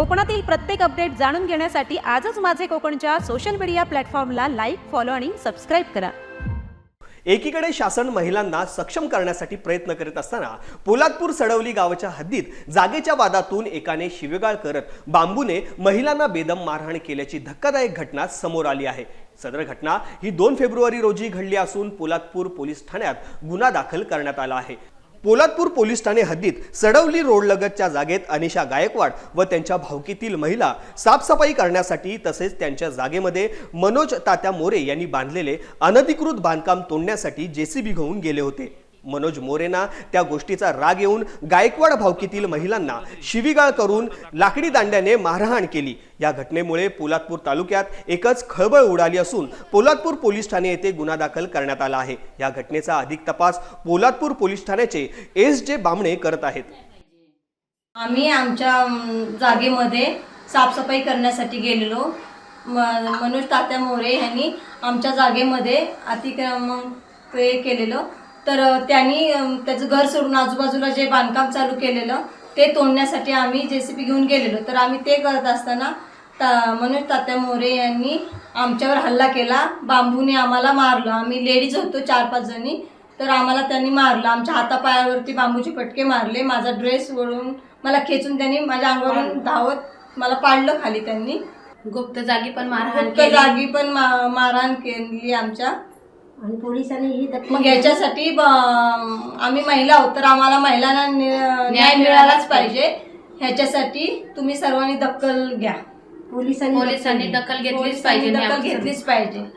कोकणातील प्रत्येक अपडेट जाणून घेण्यासाठी आजच माझे कोकणच्या सोशल मीडिया प्लॅटफॉर्मला लाईक फॉलो आणि सबस्क्राईब करा. एकीकडे शासन महिलांना सक्षम करण्यासाठी प्रयत्न करीत असताना पोलादपूर सडवली गावाच्या हद्दीत जागेच्या वादातून एकाने शिवेगाळ करत बांबूने महिलांना बेदम मारहाण केल्याची धक्कादायक घटना समोर आली आहे. सदर घटना ही दोन फेब्रुवारी रोजी घडली असून पोलादपूर पोलीस ठाण्यात गुन्हा दाखल करण्यात आला आहे. पोलादपूर पोलीस ठाणे हद्दीत सडवली रोडलगतच्या जागेत अनिशा गायकवाड व त्यांच्या भावकीतील महिला साफसफाई करण्यासाठी तसेच त्यांच्या जागेमध्ये मनोज तात्या मोरे यांनी बांधलेले अनधिकृत बांधकाम तोडण्यासाठी जेसीबी घेऊन गेले होते. मनोज मोरेंना त्या गोष्टीचा राग येऊन गायकवाड भावकीतील महिलांना शिवीगाळ करून लाकडी दांड्याने मारहाण केली. या घटनेमुळे पोलादपूर तालुक्यात एकच खळबळ उडाली असून पोलादपूर पोलीस ठाणे येथे गुन्हा दाखल करण्यात आला आहे. या घटनेचा अधिक तपास पोलादपूर पोलीस ठाण्याचे एस जे बामणे करत आहेत. आम्ही आमच्या जागेमध्ये साफसफाई करण्यासाठी गेलेलो. म- मनोज तात्या मोरे यांनी आमच्या जागेमध्ये अतिक्रमण ते केलेलं. तर त्यांनी त्याचं घर सोडून आजूबाजूला जे बांधकाम चालू केलेलं ते तोडण्यासाठी आम्ही जे सी पी घेऊन गेलेलो. तर आम्ही ते करत असताना ता मनोज तात्या मोरे यांनी आमच्यावर हल्ला केला. बांबूने आम्हाला मारलं. आम्ही लेडीज होतो चार पाच जणी. तर आम्हाला त्यांनी मारलं. आमच्या हातापायावरती बांबूचे पटके मारले. माझा ड्रेस वळून मला खेचून त्यांनी माझ्या अंगावरून धावत मला पाडलं खाली त्यांनी. गुप्त जागी पण मारहाण जागी पण मारहाण केली आमच्या. आणि पोलिसांनी ही मग याच्यासाठी आम्ही महिला आहोत तर आम्हाला महिलांना न्याय मिळालाच पाहिजे. ह्याच्यासाठी तुम्ही सर्वांनी दखल घ्या. पोलिसांनी पोलिसांनी दखल घेतलीच पाहिजे दखल घेतलीच पाहिजे.